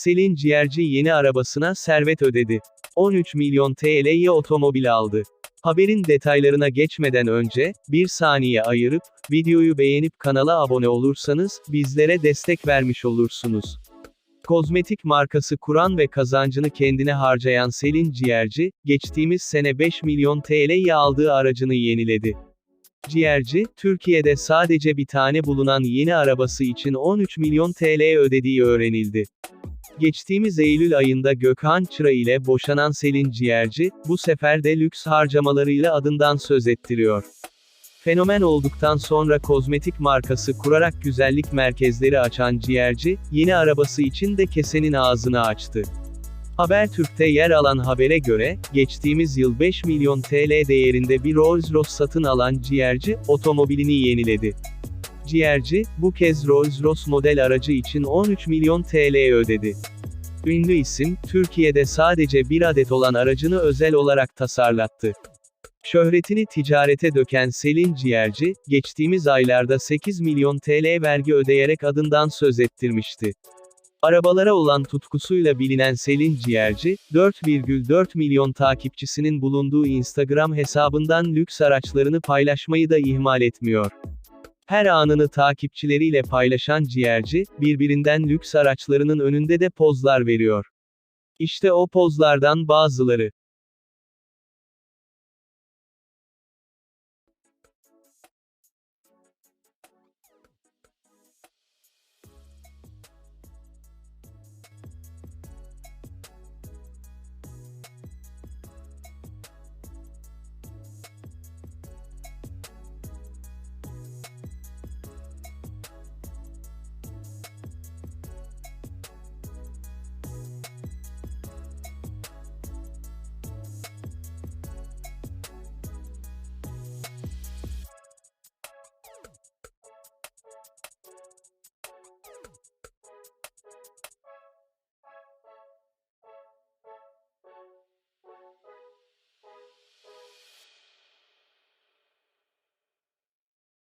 Selin Ciğerci yeni arabasına servet ödedi. 13 milyon TL'ye otomobil aldı. Haberin detaylarına geçmeden önce, bir saniye ayırıp, videoyu beğenip kanala abone olursanız, bizlere destek vermiş olursunuz. Kozmetik markası kuran ve kazancını kendine harcayan Selin Ciğerci, geçtiğimiz sene 5 milyon TL'ye aldığı aracını yeniledi. Ciğerci, Türkiye'de sadece bir tane bulunan yeni arabası için 13 milyon TL ödediği öğrenildi. Geçtiğimiz Eylül ayında Gökhan Çıra ile boşanan Selin Ciğerci, bu sefer de lüks harcamalarıyla adından söz ettiriyor. Fenomen olduktan sonra kozmetik markası kurarak güzellik merkezleri açan Ciğerci, yeni arabası için de kesenin ağzını açtı. Habertürk'te yer alan habere göre, geçtiğimiz yıl 5 milyon TL değerinde bir Rolls-Royce satın alan Ciğerci, otomobilini yeniledi. Ciğerci, bu kez Rolls-Royce model aracı için 13 milyon TL ödedi. Ünlü isim, Türkiye'de sadece bir adet olan aracını özel olarak tasarlattı. Şöhretini ticarete döken Selin Ciğerci, geçtiğimiz aylarda 8 milyon TL vergi ödeyerek adından söz ettirmişti. Arabalara olan tutkusuyla bilinen Selin Ciğerci, 4,4 milyon takipçisinin bulunduğu Instagram hesabından lüks araçlarını paylaşmayı da ihmal etmiyor. Her anını takipçileriyle paylaşan Ciğerci, birbirinden lüks araçlarının önünde de pozlar veriyor. İşte o pozlardan bazıları.